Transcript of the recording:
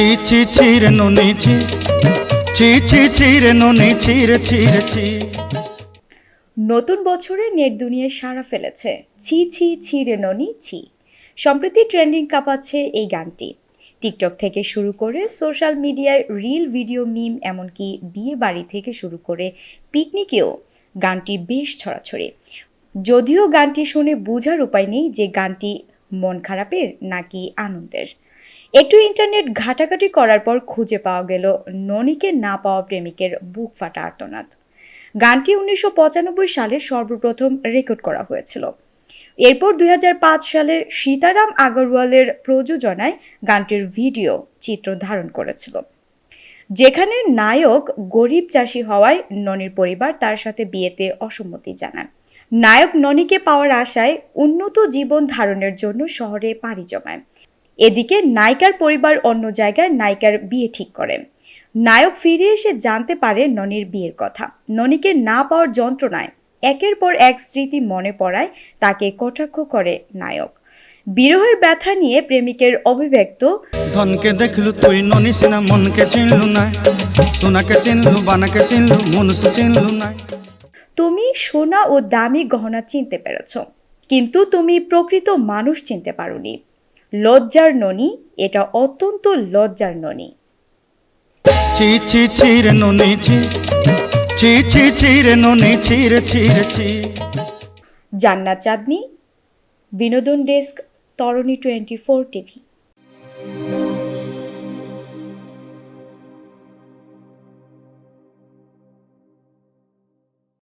ছিরে ছিরে ছিরে ছিরে নতুন বছরে নেট দুনিয়ায় সাড়া ফেলেছে। ছি ছি ছি রে ননি ছি। সম্প্রতি ট্রেন্ডিং কাঁপাচ্ছে এই গানটি। টিকটক থেকে শুরু করে সোশ্যাল মিডিয়ায় রিল, ভিডিও, মিম, এমনকি বিয়ে বাড়ি থেকে শুরু করে পিকনিকেও গানটি বেশ ছড়াছড়ি। যদিও গানটি শুনে বোঝার উপায় নেই যে গানটি মন খারাপের নাকি আনন্দের। একটু ইন্টারনেট ঘাটাঘাটি করার পর খুঁজে পাওয়া গেল ননিকে না পাওয়া প্রেমিকের বুক ফাটা আর্তনাদ। গানটি উনিশশো পঁচানব্বই সালে সর্বপ্রথম রেকর্ড করা হয়েছিল। এরপর দুই হাজার পাঁচ সালে সীতারাম আগরওয়ালের প্রযোজনায় গানটির ভিডিও চিত্র ধারণ করেছিল। যেখানে নায়ক গরিব চাষি হওয়ায় ননির পরিবার তার সাথে বিয়েতে অসম্মতি জানান। নায়ক ননিকে পাওয়ার আশায় উন্নত জীবন ধারণের জন্য শহরে পাড়ি জমায়। এদিকে নায়িকার পরিবার অন্য জায়গায় নায়িকার বিয়ে ঠিক করে। নায়ক ফিরে এসে জানতে পারে ননির বিয়ের কথা। ননিকে না পাওয়ার যন্ত্রণায় একের পর এক স্মৃতি মনে পড়ায় তাকে কটাক্ষ করে নায়ক। বিরহের ব্যথা নিয়ে প্রেমিকের অভিব্যক্ত ধনকে দেখলু তুই ননি সিনা মনকে চিনলু না। সোনাকে চিনলু বানাকে চিনলু মনুষ চিনলু না। তুমি সোনা ও দামি গহনা চিনতে পেরেছ কিন্তু তুমি প্রকৃত মানুষ চিনতে পারোনি। লজ্জার ননি এটা অত্যন্ত লজ্জার ননি। ছি ছি ছিরে নুনি ছি। ছি ছি ছিরে নুনি ছিরে ছিরে ছি। জান্নাত চাঁদনি বিনোদন ডেস্ক তরণী টোয়েন্টি ফোর টিভি।